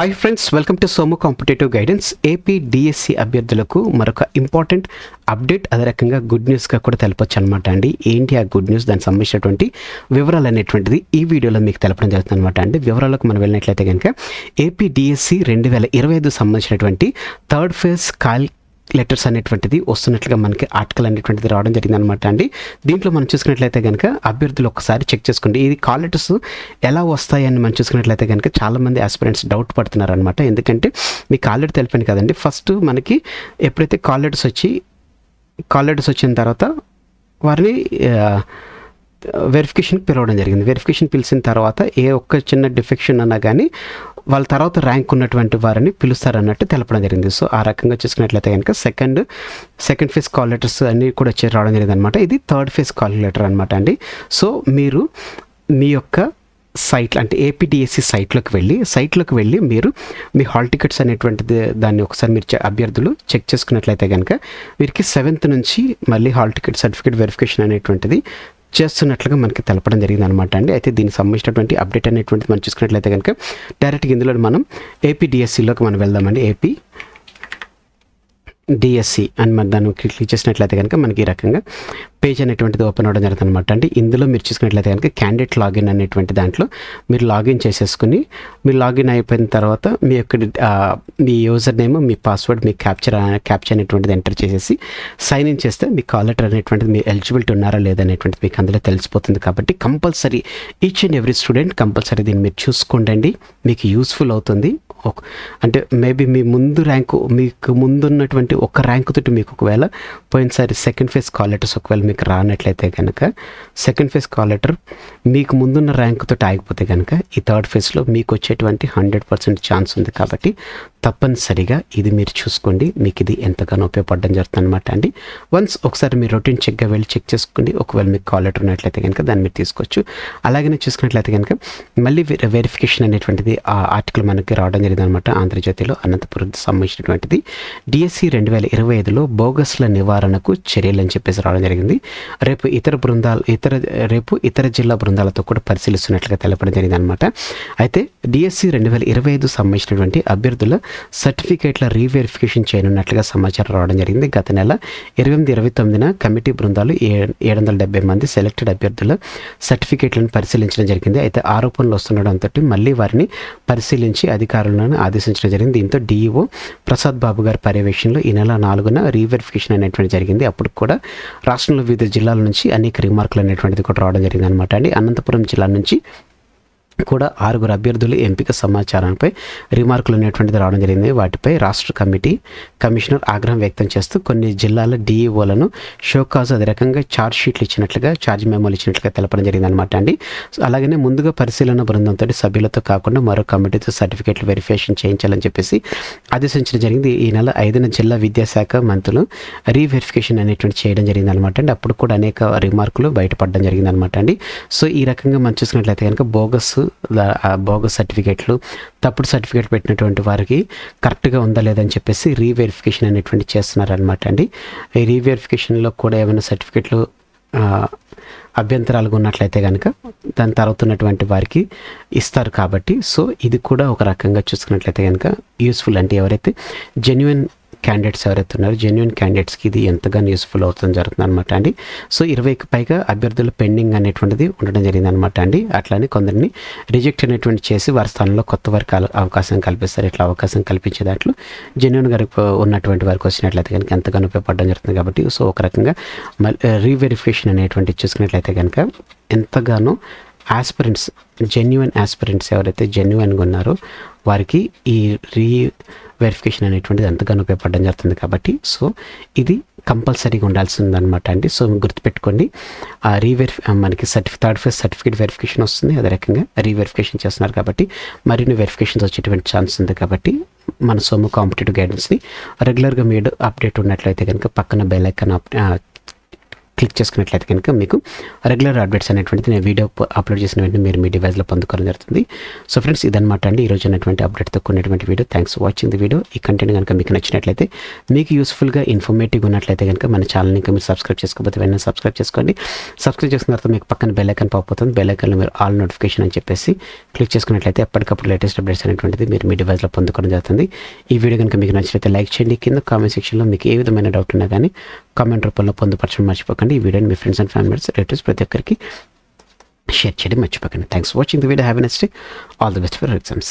Hi friends welcome to Somu competitive guidance AP DSC అభ్యర్థులకు మరొక important update అదే రకంగా గుడ్ న్యూస్గా కూడా తెలపొచ్చు అనమాట అండి. ఏంటి ఆ గుడ్ న్యూస్ దానికి సంబంధించినటువంటి వివరాలు అనేటువంటిది ఈ వీడియోలో మీకు తెలపడం జరుగుతుంది అనమాట అండి. వివరాలకు మనం వెళ్ళినట్లయితే కనుక ఏపీ డిఎస్సి రెండు వేల ఇరవై ఐదు సంబంధించినటువంటి థర్డ్ ఫేజ్ కాల్ లెటర్స్ అనేటువంటిది వస్తున్నట్లుగా మనకి ఆర్టికల్ అనేటువంటిది రావడం జరిగింది అనమాట అండి. దీంట్లో మనం చూసుకున్నట్లయితే కనుక అభ్యర్థులు ఒకసారి చెక్ చేసుకోండి ఇది కాల్ లెటర్స్ ఎలా వస్తాయని మనం చూసుకున్నట్లయితే కనుక చాలామంది ఆస్పిరెంట్స్ డౌట్ పడుతున్నారు అనమాట ఎందుకంటే మీకు ఆల్రెడీ తెలిపాను కదండి. ఫస్ట్ మనకి ఎప్పుడైతే కాల్ లెటర్స్ వచ్చి కాల్ లెటర్స్ వచ్చిన తర్వాత వారిని వెరిఫికేషన్కి పిలవడం జరిగింది. వెరిఫికేషన్ పిలిచిన తర్వాత ఏ ఒక్క చిన్న డిఫెక్షన్ అన్నా కానీ వాళ్ళ తర్వాత ర్యాంక్ ఉన్నటువంటి వారిని పిలుస్తారన్నట్టు తెలపడం జరిగింది. సో ఆ రకంగా చూసుకున్నట్లయితే కనుక second second phase call letters అన్నీ కూడా వచ్చి రావడం జరిగింది అనమాట ఇది థర్డ్ ఫేజ్ కాల్ లెటర్ అనమాట అండి. సో మీరు మీ యొక్క సైట్ అంటే ఏపీడిఎస్సి సైట్లోకి వెళ్ళి సైట్లోకి వెళ్ళి మీరు మీ హాల్ టికెట్స్ అనేటువంటిది దాన్ని ఒకసారి మీరు అభ్యర్థులు చెక్ చేసుకున్నట్లయితే కనుక వీరికి సెవెంత్ నుంచి మళ్ళీ హాల్ టికెట్ సర్టిఫికేట్ వెరిఫికేషన్ అనేటువంటిది చేస్తున్నట్లుగా మనకి తెలపడం జరిగింది అనమాట అండి. అయితే దీనికి సంబంధించినటువంటి అప్డేట్ అనేటువంటిది మనం చూసుకున్నట్లయితే కనుక డైరెక్ట్గా ఇందులో మనం ఏపీడిఎస్సిలోకి మనం వెళ్దామండి. ఏపీ డిఎస్సి అని మనం దాన్ని క్లిక్ చేసినట్లయితే కనుక మనకి ఈ రకంగా పేజ్ అనేటువంటిది ఓపెన్ అవ్వడం జరుగుతుంది అనమాట అంటే ఇందులో మీరు చూసుకున్నట్లయితే కనుక క్యాండిడేట్ లాగిన్ అనేటువంటి దాంట్లో మీరు లాగిన్ చేసేసుకుని మీరు లాగిన్ అయిపోయిన తర్వాత మీ యొక్క మీ యూజర్ నేమ్ మీ పాస్వర్డ్ మీ క్యాప్చర్ క్యాప్చర్ అనేటువంటిది ఎంటర్ చేసేసి సైన్ ఇన్ చేస్తే మీ కాల్ లెటర్ అనేటువంటిది మీ ఎలిజిబిలిటీ ఉన్నారా లేదా అనేటువంటిది మీకు అందులో తెలిసిపోతుంది కాబట్టి compulsory each and every student compulsory దీన్ని మీరు చూసుకోండి మీకు యూస్ఫుల్ అవుతుంది. అంటే మేబీ మీ ముందు ర్యాంకు మీకు ముందున్నటువంటి ఒక ర్యాంకు తోటి మీకు ఒకవేళ పోయినసారి సెకండ్ ఫేజ్ కాల్ లెటర్స్ ఒకవేళ మీకు రానట్లయితే కనుక సెకండ్ ఫేజ్ కాల్ లెటర్ మీకు ముందున్న ర్యాంక్తో ఆగిపోతే కనుక ఈ థర్డ్ ఫేజ్లో మీకు వచ్చేటువంటి హండ్రెడ్ పర్సెంట్ ఛాన్స్ ఉంది కాబట్టి తప్పనిసరిగా ఇది మీరు చూసుకోండి. మీకు ఇది ఎంతగానో ఉపయోగపడడం జరుగుతుంది అనమాట అండి. వన్స్ ఒకసారి మీరు రొటీన్ చెక్గా వెళ్ళి చెక్ చేసుకోండి. ఒకవేళ మీకు కాల్ లెటర్ ఉన్నట్లయితే కనుక దాన్ని మీరు తీసుకోవచ్చు. అలాగనే చూసుకున్నట్లయితే కనుక మళ్ళీ వెరిఫికేషన్ అనేటువంటిది ఆ ఆర్టికల్ మనకి రావడం జరిగింది అనమాట ఆంధ్రజ్యోతిలో అనంతపురం సంబంధించినటువంటిది. డిఎస్సి రెండు వేల ఇరవై ఐదులో బోగస్ల నివారణకు చర్యలు అని చెప్పేసి రావడం జరిగింది. రేపు ఇతర బృందాలు ఇతర రేపు ఇతర జిల్లా బృందాలతో కూడా పరిశీలిస్తున్నట్లుగా తెలపడం జరిగింది అనమాట అయితే డిఎస్సి రెండు వేల ఇరవై ఐదు సంబంధించినటువంటి అభ్యర్థుల సర్టిఫికేట్ల రీవెరిఫికేషన్ చేయనున్నట్లుగా సమాచారం రావడం జరిగింది. గత నెల ఇరవై ఎనిమిది ఇరవై తొమ్మిదిన కమిటీ బృందాలు ఏ ఏడు వందల డెబ్బై మంది సెలెక్టెడ్ అభ్యర్థుల సర్టిఫికేట్లను పరిశీలించడం జరిగింది. అయితే ఆరోపణలు వస్తుండడంతో మళ్ళీ వారిని పరిశీలించి అధికారులను ఆదేశించడం జరిగింది. దీంతో డిఈఓ ప్రసాద్ బాబు గారి పర్యవేక్షణలో ఈ నెల నాలుగున రీవెరిఫికేషన్ అనేటువంటి జరిగింది. అప్పుడు కూడా రాష్ట్రంలో వివిధ జిల్లాల నుంచి అనేక రిమార్కులు అనేటువంటిది కూడా రావడం జరిగింది అనమాట అండి. అనంతపురం జిల్లా నుంచి కూడా ఆరుగురు అభ్యర్థులు ఎంపిక సమాచారంపై రిమార్కులు అనేటువంటిది రావడం జరిగింది. వాటిపై రాష్ట్ర కమిటీ కమిషనర్ ఆగ్రహం వ్యక్తం చేస్తూ కొన్ని జిల్లాల డిఈఓలను షోకాజ్ అదే రకంగా ఛార్జ్ షీట్లు ఇచ్చినట్లుగా ఛార్జ్ మెమోలు ఇచ్చినట్లుగా తెలపడం జరిగింది అనమాట అండి. సో అలాగనే ముందుగా పరిశీలన బృందంతో సభ్యులతో కాకుండా మరో కమిటీతో సర్టిఫికేట్లు వెరిఫికేషన్ చేయించాలని చెప్పేసి ఆదేశించడం జరిగింది. ఈ నెల ఐదున జిల్లా విద్యాశాఖ మంత్రులు రీవెరిఫికేషన్ అనేటువంటి చేయడం జరిగింది అనమాట అండి. అప్పుడు కూడా అనేక రిమార్కులు బయటపడడం జరిగింది అనమాట అండి. సో ఈ రకంగా మనం చూసుకున్నట్లయితే కనుక బోగస్ బోగస్ సర్టిఫికేట్లు తప్పుడు సర్టిఫికేట్ పెట్టినటువంటి వారికి కరెక్ట్గా ఉందా లేదని చెప్పేసి రీవెరిఫికేషన్ అనేటువంటి చేస్తున్నారనమాట అండి. ఈ రీవెరిఫికేషన్లో కూడా ఏమైనా సర్టిఫికేట్లు అభ్యంతరాలుగా ఉన్నట్లయితే కనుక దాని తర్వాత ఉన్నటువంటి వారికి ఇస్తారు కాబట్టి సో ఇది కూడా ఒక రకంగా చూసుకున్నట్లయితే కనుక యూస్ఫుల్ అంటే ఎవరైతే జెన్యున్ క్యాండిడేట్స్ ఎవరైతే ఉన్నారో జెన్యున్ క్యాండిడేట్స్కి ఇది ఎంతగానో యూస్ఫుల్ అవుతుంది జరుగుతుంది అనమాట అండి. సో ఇరవైకి పైగా అభ్యర్థుల పెండింగ్ అనేటువంటిది ఉండడం జరిగింది అనమాట అండి. అట్లానే కొందరిని రిజెక్ట్ అనేటువంటి చేసి వారి స్థానంలో కొత్త వారికి అవకాశం కల్పిస్తారు. ఇట్లా అవకాశం కల్పించే దాంట్లో జెన్యున్ గారికి ఉన్నటువంటి వారికి వచ్చినట్లయితే కనుక ఎంతగానో ఉపయోగపడడం జరుగుతుంది కాబట్టి సో ఒక రకంగా రీవెరిఫికేషన్ అనేటువంటి చూసుకున్నట్లయితే కనుక ఎంతగానో ఆస్పిరెంట్స్ జెన్యున్ ఆస్పిరెంట్స్ ఎవరైతే జెన్యున్గా ఉన్నారో వారికి ఈ రీ వెరిఫికేషన్ అనేటువంటిది ఎంతగానో ఉపయోగపడడం జరుగుతుంది కాబట్టి సో ఇది కంపల్సరీగా ఉండాల్సింది అనమాట అండి. సో గుర్తుపెట్టుకోండి ఆ రీవెరిఫి మనకి సర్టిఫి థర్డ్ ఫేజ్ సర్టిఫికేట్ వెరిఫికేషన్ వస్తుంది అదే రకంగా రీవెరిఫికేషన్ చేస్తున్నారు కాబట్టి మరిన్ని వెరిఫికేషన్స్ వచ్చేటువంటి ఛాన్స్ ఉంది కాబట్టి మన సొమ్ము కాంపిటేటివ్ గైడెన్స్ని రెగ్యులర్గా మీరు అప్డేట్ ఉన్నట్లయితే కనుక పక్కన బెల్ ఐకాన్ క్లిక్ చేసుకున్నట్లయితే కనుక మీకు రెగ్యులర్ అప్డేట్స్ అనేటువంటిది నేను వీడియో అప్లోడ్ చేసిన వెంటనే మీరు మీ డివైస్లో పొందుకోవడం జరుగుతుంది. సో ఫ్రెండ్స్ ఇదన్నమాట అండి ఈరోజు ఉన్నటువంటి అప్డేట్తో కూడినటువంటి video. Thanks watching the video ఈ కంటెంట్ కనుక మీకు నచ్చినట్లయితే మీకు యూస్ఫుల్గా ఇన్ఫర్మేటివ్ ఉన్నట్లయితే కనుక మన ఛానల్ ఇంకా మీరు సబ్స్క్రైబ్ చేసుకోకపోతే వెంటనే సబ్స్క్రైబ్ చేసుకోండి. సబ్స్క్రైబ్ చేసిన తర్వాత మీకు పక్కన బెల్లైకన్ ఐకాన్ బెల్లైకన్లో మీరు ఆల్ నోటిఫికేషన్ అని చెప్పేసి క్లిక్ చేసుకున్నట్లయితే ఎప్పటికప్పుడు లేటెస్ట్ అప్డేట్స్ అనేటువంటిది మీరు మీ డివైస్లో పొందుకోవడం జరుగుతుంది. ఈ వీడియో కనుక మీకు నచ్చినట్లయితే లైక్ చేయండి. కింద కామెంట్ సెక్షన్లో మీకు ఏ విధమైన డౌట్ ఉన్నా కానీ కామెంట్ రూపంలో పొందుపరచడం మర్చిపోకండి. చేయండి ఈ వీడియోని మీ ఫ్రెండ్స్ అండ్ ఫ్యామిలీస్ రిలేటివ్స్ ప్రతి ఒక్కరికి షేర్ చేయడం. మర్చిపోకండి. Thanks watching the video have next all the best for exams